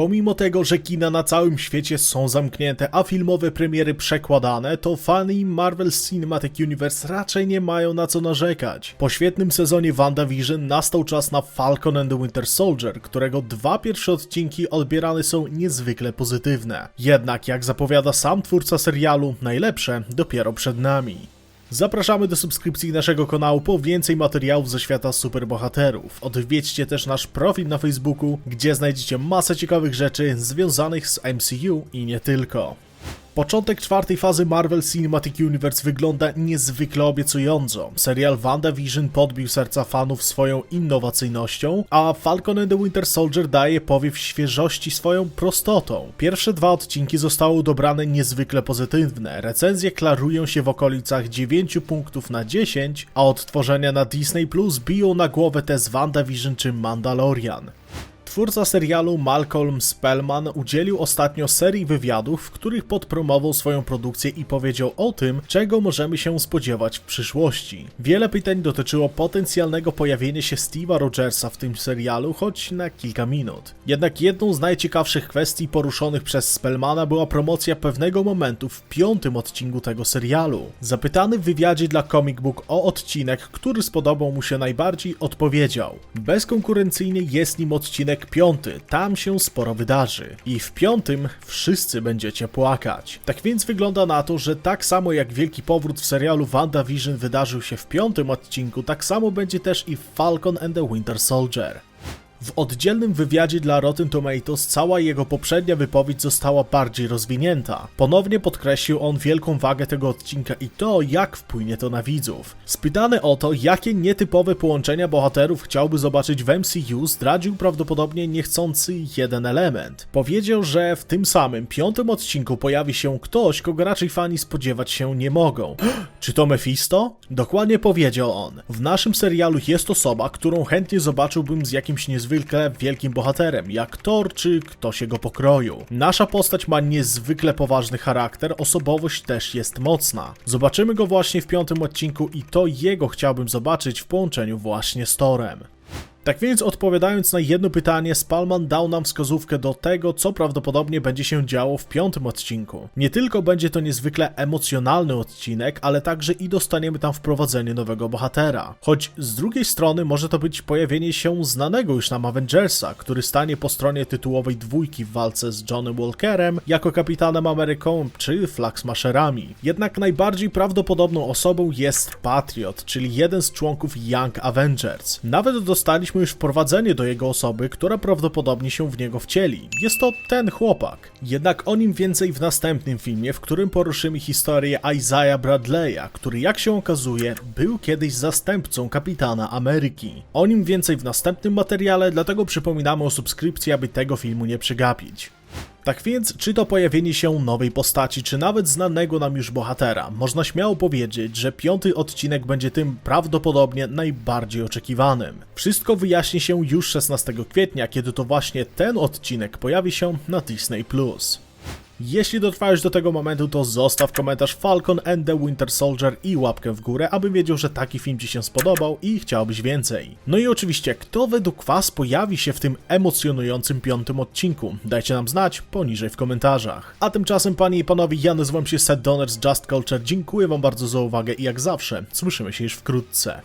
Pomimo tego, że kina na całym świecie są zamknięte, a filmowe premiery przekładane, to fani Marvel Cinematic Universe raczej nie mają na co narzekać. Po świetnym sezonie WandaVision nastał czas na Falcon and the Winter Soldier, którego dwa pierwsze odcinki odbierane są niezwykle pozytywne. Jednak, jak zapowiada sam twórca serialu, najlepsze dopiero przed nami. Zapraszamy do subskrypcji naszego kanału po więcej materiałów ze świata superbohaterów. Odwiedźcie też nasz profil na Facebooku, gdzie znajdziecie masę ciekawych rzeczy związanych z MCU i nie tylko. Początek czwartej fazy Marvel Cinematic Universe wygląda niezwykle obiecująco. Serial WandaVision podbił serca fanów swoją innowacyjnością, a Falcon and the Winter Soldier daje powiew świeżości swoją prostotą. Pierwsze dwa odcinki zostały dobrane niezwykle pozytywne. Recenzje klarują się w okolicach 9 punktów na 10, a odtworzenia na Disney Plus biją na głowę te z WandaVision czy Mandalorian. Twórca serialu Malcolm Spellman udzielił ostatnio serii wywiadów, w których podpromował swoją produkcję i powiedział o tym, czego możemy się spodziewać w przyszłości. Wiele pytań dotyczyło potencjalnego pojawienia się Steve'a Rogersa w tym serialu, choć na kilka minut. Jednak jedną z najciekawszych kwestii poruszonych przez Spellmana była promocja pewnego momentu w piątym odcinku tego serialu. Zapytany w wywiadzie dla Comic Book o odcinek, który spodobał mu się najbardziej, odpowiedział: Bezkonkurencyjnie jest nim odcinek piąty, tam się sporo wydarzy. I w piątym wszyscy będziecie płakać. Tak więc wygląda na to, że tak samo jak wielki powrót w serialu WandaVision wydarzył się w piątym odcinku, tak samo będzie też i w Falcon and the Winter Soldier. W oddzielnym wywiadzie dla Rotten Tomatoes cała jego poprzednia wypowiedź została bardziej rozwinięta. Ponownie podkreślił on wielką wagę tego odcinka i to, jak wpłynie to na widzów. Spytany o to, jakie nietypowe połączenia bohaterów chciałby zobaczyć w MCU, zdradził prawdopodobnie niechcący jeden element. Powiedział, że w tym samym piątym odcinku pojawi się ktoś, kogo raczej fani spodziewać się nie mogą. Czy to Mephisto? Dokładnie powiedział on. W naszym serialu jest osoba, którą chętnie zobaczyłbym z jakimś niezwykle wielkim bohaterem, jak Thor czy ktoś jego pokroju. Nasza postać ma niezwykle poważny charakter, osobowość też jest mocna. Zobaczymy go właśnie w piątym odcinku i to jego chciałbym zobaczyć w połączeniu właśnie z Thorem. Tak więc odpowiadając na jedno pytanie, Spalman dał nam wskazówkę do tego, co prawdopodobnie będzie się działo w piątym odcinku. Nie tylko będzie to niezwykle emocjonalny odcinek, ale także i dostaniemy tam wprowadzenie nowego bohatera. Choć z drugiej strony może to być pojawienie się znanego już nam Avengersa, który stanie po stronie tytułowej dwójki w walce z Johnnym Walkerem jako kapitanem Ameryką czy Flagsmasherami. Jednak najbardziej prawdopodobną osobą jest Patriot, czyli jeden z członków Young Avengers. Nawet dostaliśmy już wprowadzenie do jego osoby, która prawdopodobnie się w niego wcieli. Jest to ten chłopak. Jednak o nim więcej w następnym filmie, w którym poruszymy historię Isaiah Bradley'a, który jak się okazuje był kiedyś zastępcą kapitana Ameryki. O nim więcej w następnym materiale, dlatego przypominamy o subskrypcji, aby tego filmu nie przegapić. Tak więc, czy to pojawienie się nowej postaci, czy nawet znanego nam już bohatera, można śmiało powiedzieć, że piąty odcinek będzie tym prawdopodobnie najbardziej oczekiwanym. Wszystko wyjaśni się już 16 kwietnia, kiedy to właśnie ten odcinek pojawi się na Disney+. Jeśli dotrwałeś do tego momentu, to zostaw komentarz Falcon and the Winter Soldier i łapkę w górę, aby wiedział, że taki film Ci się spodobał i chciałbyś więcej. No i oczywiście, kto według Was pojawi się w tym emocjonującym piątym odcinku? Dajcie nam znać poniżej w komentarzach. A tymczasem, Panie i Panowie, ja nazywam się Seth Donner z Just Culture. Dziękuję Wam bardzo za uwagę i jak zawsze, słyszymy się już wkrótce.